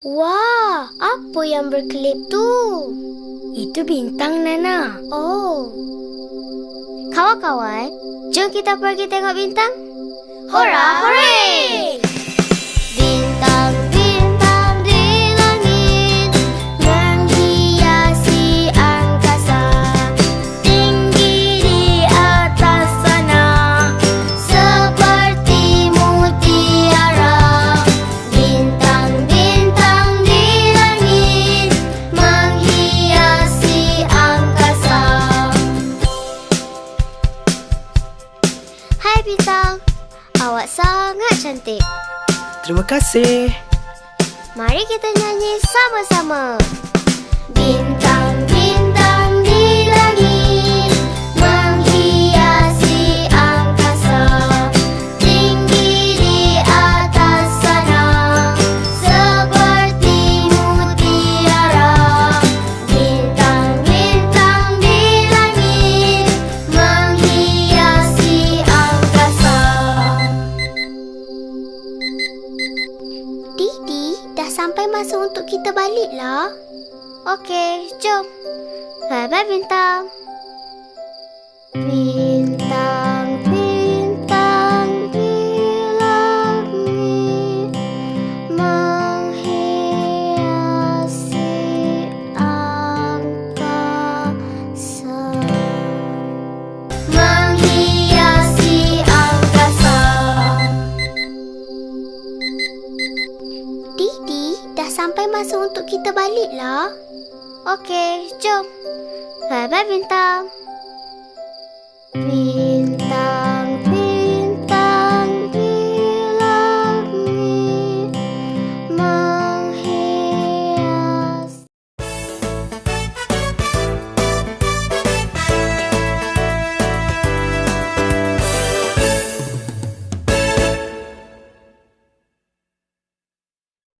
Wah, apa yang berkelip tu? Itu bintang, Nana. Oh. Kawan-kawan, jom kita pergi tengok bintang. Hora, hooray! Hai bintang, awak sangat cantik. Terima kasih. Mari kita nyanyi sama-sama. Bintang sampai masa untuk kita balik lah. Okey, jom. Bye-bye bintang. Bintang, sampai masa untuk kita balik lah. Okey, jom. Bye-bye bintang. Bintang.